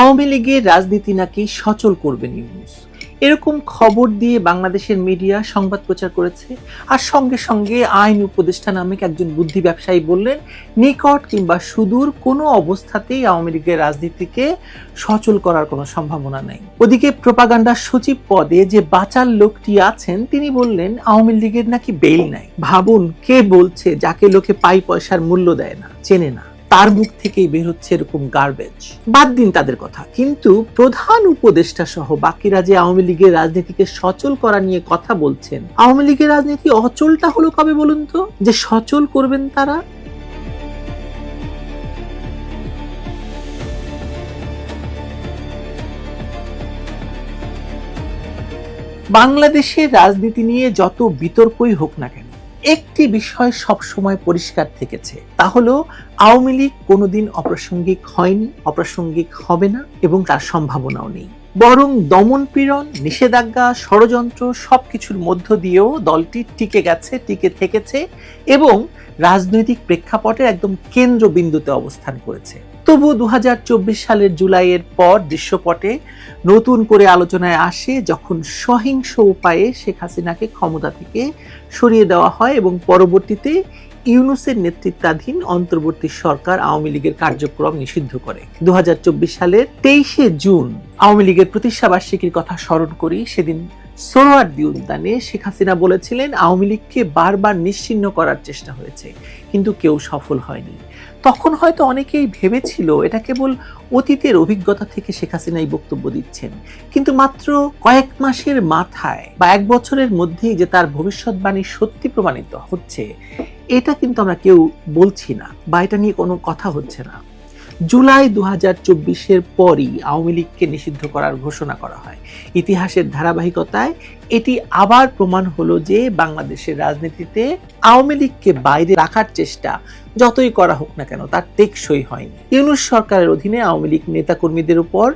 আওয়ামী লীগের রাজনীতি নাকি সচল করবেন নিউজ এরকম খবর দিয়ে বাংলাদেশের মিডিয়া সংবাদ প্রচার করেছে, আর সঙ্গে সঙ্গে আইন উপদেষ্টা নামে একজন বুদ্ধি ব্যবসায়ী বললেন, নিকট কিংবা সুদূর কোনো অবস্থাতেই আওয়ামী লীগের রাজনীতিকে সচল করার কোনো সম্ভাবনা নেই। ওদিকে প্রপাগান্ডার সচিব পদে যে বাঁচার লোকটি আছেন, তিনি বললেন, আওয়ামী লীগের নাকি বেল নাই। ভাবুন, কে বলছে যাকে লোকে পাই পয়সার মূল্য দেয় না, চেনে না। তার মুখ থেকেই বের হচ্ছে এরকম গার্বেজ বাদ দিন তাদের কথা। কিন্তু প্রধান উপদেষ্টা সহ বাকিরা যে আওয়ামী লীগের রাজনীতিকে সচল করা নিয়ে কথা বলছেন, আওয়ামী লীগের রাজনীতি অচলটা হলো কবে বলুন তো? যে সচল করবেন তারা? বাংলাদেশের রাজনীতি নিয়ে যত বিতর্কই হোক না কেন একটি বিষয় সবসময় পরিষ্কার থেকেছে। তা হলো, আওয়ামী লীগ কোনোদিন অপ্রাসঙ্গিক হয়নি, অপ্রাসঙ্গিক হবে না এবং তার সম্ভাবনাও নেই। বরং দমন পীড়ন, নিষেধাজ্ঞা, ষড়যন্ত্র সবকিছুর মধ্য দিয়েও দলটি টিকে গেছে, টিকে থেকেছে এবং রাজনৈতিক প্রেক্ষাপটের একদম কেন্দ্রবিন্দুতে অবস্থান করেছে। তবু দু হাজার চব্বিশ সালের জুলাইয়ের পর দৃশ্যপটে নতুন করে আলোচনায় আসে যখন সহিংস উপায়ে শেখ হাসিনাকে ক্ষমতা থেকে সরিয়ে দেওয়া হয় এবং পরবর্তীতে ইউনুসের নেতৃত্বাধীন অন্তর্বর্তী সরকার আওয়ামী লীগের কার্যক্রম নিষিদ্ধ করে। দুহাজার চব্বিশ সালের তেইশে জুন আওয়ামী লীগের প্রতিষ্ঠা বার্ষিকীর কথা স্মরণ করি, সেদিন সোহরাওয়ার্দী উদ্যানে শেখ হাসিনা বলেছিলেন, আওয়ামী লীগকে বারবার নিশ্চিহ্ন করার চেষ্টা হয়েছে, কিন্তু কেউ সফল হয়নি। তখন হয়তো অনেকেই ভেবেছিল, এটা কেবল অতীতের অভিজ্ঞতা থেকে শেখ হাসিনা এই বক্তব্য দিচ্ছেন। কিন্তু মাত্র কয়েক মাসের মাথায় বা এক বছরের মধ্যেই যে তার ভবিষ্যৎবাণী সত্যি প্রমাণিত হচ্ছে এটা কিন্তু আমরা কেউ বলছি না বা এটা নিয়ে কোনো কথা হচ্ছে না। জুলাই দু হাজার চব্বিশের পরই আওয়ামী লীগকে নিষিদ্ধ করার ঘোষণা করা হয়। ইতিহাসের ধারাবাহিকতায় এটি আবার প্রমাণ হলো যে বাংলাদেশের রাজনীতিতে আওয়ামী লীগকে বাইরে রাখার চেষ্টা যতই করা হোক না কেন, তার টেকসই হয়নি। ইউনুস সরকারের অধীনে আওয়ামী লীগ নেতাকর্মীদের উপর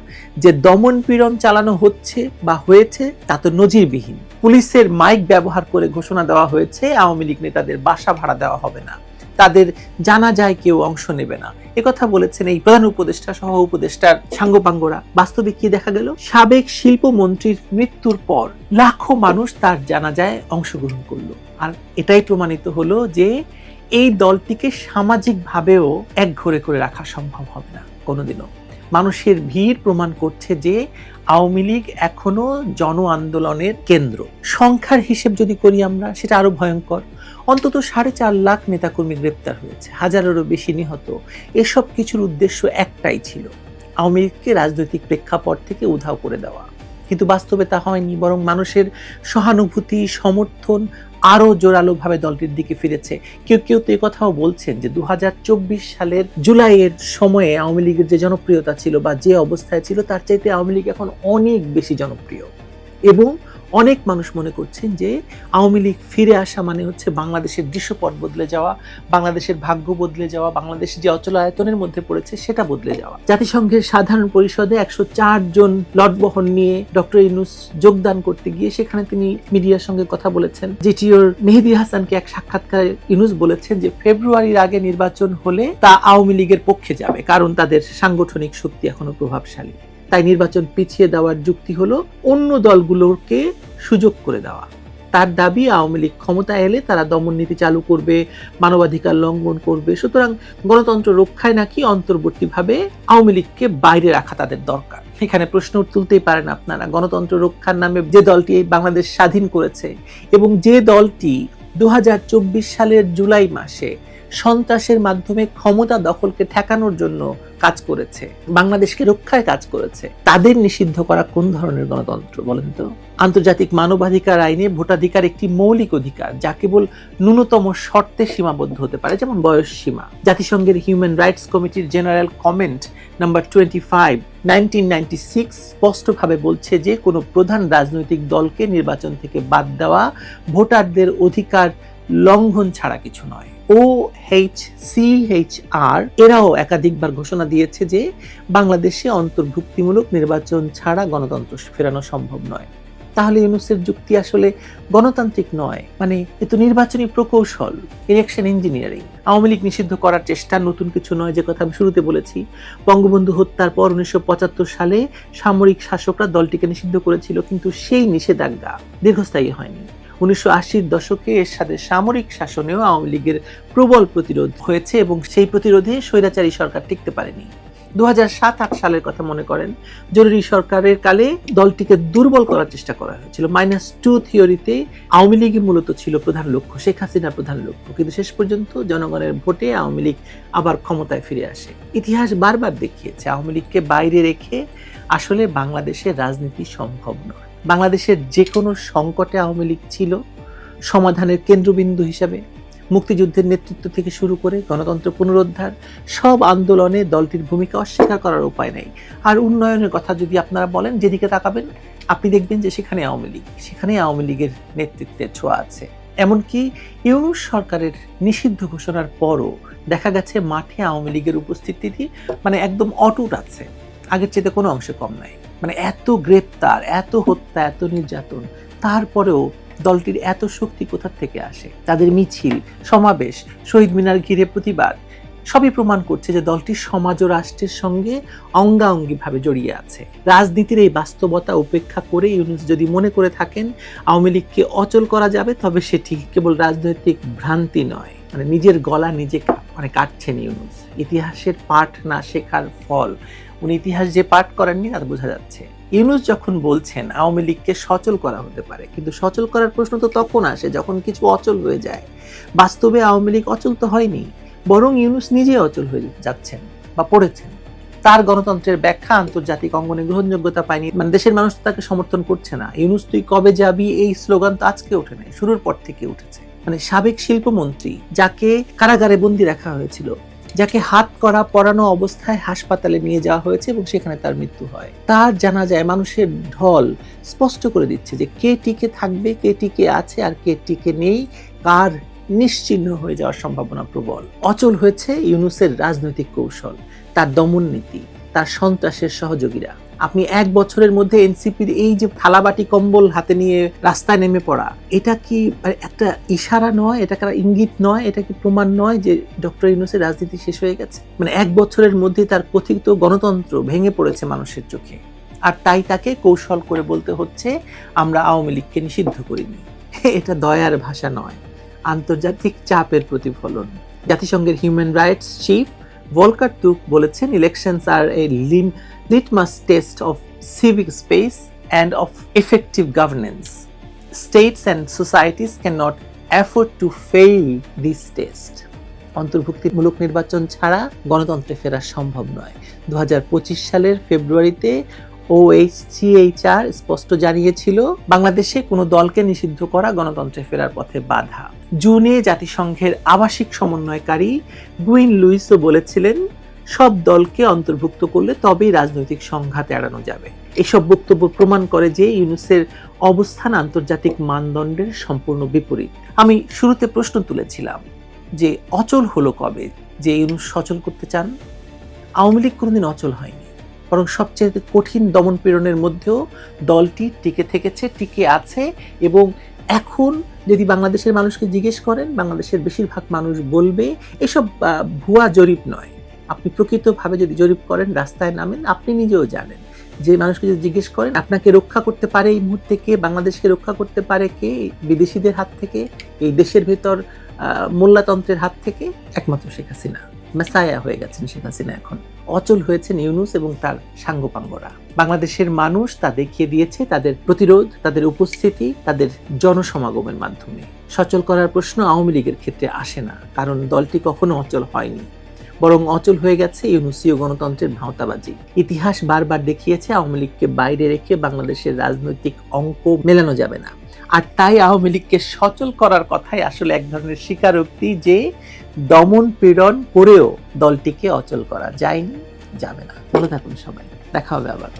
যে দমন পীড়ন চালানো হচ্ছে বা হয়েছে, তা তো নজিরবিহীন। পুলিশের মাইক ব্যবহার করে ঘোষণা দেওয়া হয়েছে, আওয়ামী লীগ নেতাদের বাসা ভাড়া দেওয়া হবে না। তাদের জানা যায় কেউ অংশ নেবে না। কথা বলেছেন এই প্রধান উপদেষ্টা সহ উপদেষ্টার সাঙ্গপাঙ্গরা। বাস্তবে কি দেখা গেল? সাবেক শিল্পমন্ত্রীর মৃত্যুর পর লাখো মানুষ তার জানা যায় অংশগ্রহণ করল। আর এটাই প্রমাণিত হলো যে এই দলটিকে সামাজিকভাবেও এক ঘরে করে রাখা সম্ভব হবে না কোনোদিনও। মানুষের ভিড় প্রমাণ করছে যে আওয়ামী লীগ এখনও জন আন্দোলনের কেন্দ্র। সংখ্যার হিসেব যদি করি আমরা, সেটা আরও ভয়ঙ্কর। অন্তত সাড়ে চার লাখ নেতাকর্মী গ্রেপ্তার হয়েছে, হাজারেরও বেশি নিহত। এসব কিছুর উদ্দেশ্য একটাই ছিল, আওয়ামী লীগকে রাজনৈতিক প্রেক্ষাপট থেকে উধাও করে দেওয়া। কিন্তু বাস্তবে তা হয়নি, বরং মানুষের সহানুভূতি, সমর্থন আরও জোরালোভাবে দলটির দিকে ফিরেছে। কেউ কেউ তো কথাও বলছেন যে দু হাজার চব্বিশ সালের জুলাইয়ের সময়ে আওয়ামী লীগের যে জনপ্রিয়তা ছিল বা যে অবস্থায় ছিল, তার চাইতে আওয়ামী লীগ এখন অনেক বেশি জনপ্রিয়। এবং অনেক মানুষ মনে করছেন যে আওয়ামী লীগ ফিরে আসা মানে হচ্ছে বাংলাদেশের দৃশ্যপট বদলে যাওয়া, বাংলাদেশের ভাগ্য বদলে যাওয়া, বাংলাদেশ যে অচল আয়তনের মধ্যে পড়েছে সেটা বদলে যাওয়া। জাতিসংঘের সাধারণ পরিষদে একশো চার জন লটবহন নিয়ে ডক্টর ইনুস যোগদান করতে গিয়ে সেখানে তিনি মিডিয়ার সঙ্গে কথা বলেছেন। যেটিওর মেহেদি হাসানকে এক সাক্ষাৎকারে ইনুস বলেছেন যে ফেব্রুয়ারির আগে নির্বাচন হলে তা আওয়ামী লীগের পক্ষে যাবে, কারণ তাদের সাংগঠনিক শক্তি এখনও প্রভাবশালী। তাই নির্বাচন পিছিয়ে দেওয়ার যুক্তি হলো অন্য দলগুলোকে সুযোগ করে দেওয়া। তার দাবি আওয়ামী লীগ ক্ষমতায় এলে তারা দমন নীতি চালু করবে, মানবাধিকার লঙ্ঘন করবে। সুতরাং গণতন্ত্র রক্ষায় নাকি অন্তর্বর্তীভাবে আওয়ামী লীগকে বাইরে রাখা তাদের দরকার? এখানে প্রশ্ন তুলতেই পারেন আপনারা। গণতন্ত্র রক্ষার নামে যে দলটি বাংলাদেশ স্বাধীন করেছে এবং যে দলটি দু হাজার চব্বিশ সালের জুলাই মাসে সন্ত্রাসের মাধ্যমে ক্ষমতা দখলকে ঠেকানোর জন্য কাজ করেছে, বাংলাদেশকে রক্ষায় কাজ করেছে। তাদের নিষিদ্ধ করা কোন ধরনের গণতন্ত্র বলেন তো? আন্তর্জাতিক মানবাধিকার আইনে ভোটাধিকার একটি মৌলিক অধিকার, যা কেবল ন্যূনতম শর্তে সীমাবদ্ধ হতে পারে, যেমন বয়স সীমা। জাতিসংঘের হিউম্যান রাইটস কমিটির general comment number twenty five nineteen স্পষ্টভাবে বলছে যে, কোনো প্রধান রাজনৈতিক দলকে নির্বাচন থেকে বাদ দেওয়া ভোটারদের অধিকার লঙ্ঘন ছাড়া কিছু নয়। O H C H R এরাও একাধিকবার ঘোষণা দিয়েছে যে বাংলাদেশে অন্তর্ভুক্তিমূলক নির্বাচন ছাড়া গণতন্ত্র ফেরানো সম্ভব নয়। তাহলে ইউনুসের যুক্তি আসলে গণতান্ত্রিক নয়? মানে এ তো নির্বাচনী প্রকৌশল ইলেকশন ইঞ্জিনিয়ারিং আওয়ামী লীগ নিষিদ্ধ করার চেষ্টা নতুন কিছু নয়, যে কথা আমি শুরুতে বলেছি। বঙ্গবন্ধু হত্যার পর উনিশশো পঁচাত্তর সালে সামরিক শাসকরা দলটিকে নিষিদ্ধ করেছিল, কিন্তু সেই নিষেধাজ্ঞা দীর্ঘস্থায়ী হয়নি। উনিশশো আশির দশকে এর সাথে সামরিক শাসনেও আওয়ামী লীগের প্রবল প্রতিরোধ হয়েছে এবং সেই প্রতিরোধে স্বৈরাচারী সরকার টিকতে পারেনি। দু সাত আট সালের কথা মনে করেন, জরুরি সরকারের কালে দলটিকে দুর্বল করার চেষ্টা করা হয়েছিল। মাইনাস টু থিওরিতে আওয়ামী লীগই মূলত ছিল প্রধান লক্ষ্য, শেখ হাসিনার প্রধান লক্ষ্য। কিন্তু শেষ পর্যন্ত জনগণের ভোটে আওয়ামী লীগ আবার ক্ষমতায় ফিরে আসে। ইতিহাস বারবার দেখিয়েছে, আওয়ামী লীগকে বাইরে রেখে আসলে বাংলাদেশের রাজনীতি সম্ভব নয়। বাংলাদেশের যে কোনো সংকটে আওয়ামী লীগ ছিল সমাধানের কেন্দ্রবিন্দু হিসাবে। মুক্তিযুদ্ধের নেতৃত্ব থেকে শুরু করে গণতন্ত্র পুনরুদ্ধার, সব আন্দোলনে দলটির ভূমিকা অস্বীকার করার উপায় নেই। আর উন্নয়নের কথা যদি আপনারা বলেন, যেদিকে তাকাবেন, আপনি দেখবেন যে সেখানে আওয়ামী লীগ, সেখানে আওয়ামী লীগের নেতৃত্বের ছোঁয়া আছে। এমনকি ইউনুস সরকারের নিষিদ্ধ ঘোষণার পরও দেখা গেছে মাঠে আওয়ামী লীগের উপস্থিতি মানে একদম অটুট আছে। আগের চেয়ে কোনো অংশে কম নাই। মানে এত গ্রেপ্তার, এত হত্যা, এত নির্যাতন, তারপরেও দলটির এত শক্তি কোথা থেকে আসে? তাদের মিছিল, সমাবেশ, শহীদ মিনার ঘিরে প্রতিবাদ, সবই প্রমাণ করছে যে দলটি সমাজ ও রাষ্ট্রের সঙ্গে অঙ্গাঙ্গিভাবে জড়িয়ে আছে। রাজনীতির এই বাস্তবতা উপেক্ষা করে ইউনুস যদি মনে করে থাকেন, আওয়ামী লীগকে অচল করা যাবে, তবে সেটি কেবল রাজনৈতিক ভ্রান্তি নয় মানে নিজের গলা নিজে মানে কাটছেন ইউনুস। ইতিহাসের পাঠ না শেখার ফল উনি ইতিহাস যে পাঠ করেননি তা বোঝা যাচ্ছে। ইউনুস যখন বলছেন আওয়ামী লীগকে সচল করা হতে পারে, কিন্তু সচল করার প্রশ্ন তো তখন আসে যখন কিছু অচল হয়ে যায়। বাস্তবে আওয়ামী লীগ অচল তো হয়নি, বরং ইউনুস নিজে অচল হয়ে যাচ্ছেন বা পড়েছেন। তার গণতন্ত্রের ব্যাখ্যা আন্তর্জাতিক অঙ্গনে গ্রহণযোগ্যতা পায়নি মানে দেশের মানুষ তাকে সমর্থন করছে না। ইউনুস তুই কবে যাবি এই স্লোগান তো আজকে ওঠে নাই, শুরুর পর থেকে উঠেছে। মানে সাবেক শিল্পমন্ত্রী যাকে কারাগারে বন্দি রাখা হয়েছিল যাকে হাত করা পরানো অবস্থায় হাসপাতালে নিয়ে যাওয়া হয়েছে এবং সেখানে তার মৃত্যু হয়। তার জানা যায়, মানুষের ঢল স্পষ্ট করে দিচ্ছে যে কে টিকে থাকবে, কে টিকে আছে আর কে টিকে নেই। কার নিশ্চিহ্ন হয়ে যাওয়ার সম্ভাবনা প্রবল। অচল হয়েছে ইউনুসের রাজনৈতিক কৌশল, তার দমন নীতি, তার সন্ত্রাসের সহযোগীরা। আপনি এক বছরের মধ্যে এনসিপির এই যে থালাবাটি কম্বল হাতে নিয়ে রাস্তায় নেমে পড়া, এটা কি মানে একটা ইশারা নয়? এটা কারা ইঙ্গিত নয়? এটা কি প্রমাণ নয় যে ডক্টর ইউনুসের রাজনীতি শেষ হয়ে গেছে? মানে এক বছরের মধ্যে তার কথিত গণতন্ত্র ভেঙে পড়েছে মানুষের চোখে। আর তাই তাকে কৌশল করে বলতে হচ্ছে, আমরা আওয়ামী লীগকে নিষিদ্ধ করিনি। এটা দয়ার ভাষা নয়। আন্তর্জাতিক চাপের প্রতিফলন। জাতিসংঘের human rights chief Volker Türk বলেছেন, elections are a litmus test of civic space and of effective governance states and societies cannot afford to fail this test অন্তর্ভুক্তিমূলক নির্বাচন ছাড়া গণতন্ত্রে ফেরা সম্ভব নয়। দু সালের ফেব্রুয়ারিতে ওএইচসিএইচআর স্পষ্ট জানিয়েছিল, বাংলাদেশে কোনো দলকে নিষিদ্ধ করা গণতন্ত্রে ফেরার পথে বাধা। জুনে জাতিসংঘের আবাসিক সমন্বয়কারী গুইন লুইসও বলেছিলেন সব দলকে অন্তর্ভুক্ত করলে তবেই রাজনৈতিক সংঘাত এড়ানো যাবে। এসব বক্তব্য প্রমাণ করে যে ইউনুসের অবস্থান আন্তর্জাতিক মানদণ্ডের সম্পূর্ণ বিপরীত। আমি শুরুতে প্রশ্ন তুলেছিলাম যে অচল হলো কবে? যে ইউনুস সচল করতে চান? আওয়ামী লীগ কোনোদিন অচল হয়নি। বরং সবচেয়ে কঠিন দমন পীড়নের মধ্যেও দলটি টিকে থেকেছে, টিকে আছে এবং এখন যদি বাংলাদেশের মানুষকে জিজ্ঞেস করেন, বাংলাদেশের বেশিরভাগ মানুষ বলবে, এসব ভুয়া জরিপ নয়। আপনি প্রকৃতভাবে যদি জরিপ করেন, রাস্তায় নামেন, আপনি নিজেও জানেন। যে মানুষকে যদি জিজ্ঞেস করেন, আপনাকে রক্ষা করতে পারে এই মুহূর্তে কে? বাংলাদেশকে রক্ষা করতে পারে কে? বিদেশিদের হাত থেকে? এই দেশের ভেতর মোল্লাতন্ত্রের হাত থেকে? একমাত্র শেখ হাসিনা। মেসায়া হয়ে গেছেন শেখ হাসিনা এখন। অচল হয়েছেন ইউনুস এবং তার সাঙ্গপাঙ্গরা। বাংলাদেশের মানুষ তা দেখিয়ে দিয়েছে তাদের প্রতিরোধ, তাদের উপস্থিতি, তাদের জনসমাগমের মাধ্যমে। সচল করার প্রশ্ন আওয়ামী লীগের ক্ষেত্রে আসে না, কারণ দলটি কখনো অচল হয়নি। বরং অচল হয়ে গেছে ইউনুসীয় গণতন্ত্রের ভাওতাবাজি। ইতিহাস বারবার দেখিয়েছে আওয়ামী লীগকে বাইরে রেখে বাংলাদেশের রাজনৈতিক অঙ্ক মেলানো যাবে না। আর তাই আওয়ামী লীগকে সচল করার কথাই আসলে এক ধরনের স্বীকারোক্তি যে দমন পীড়ন করেও দলটিকে অচল করা যায়নি, যাবে না। বলে থাকুন সবাই। দেখা হবে আবার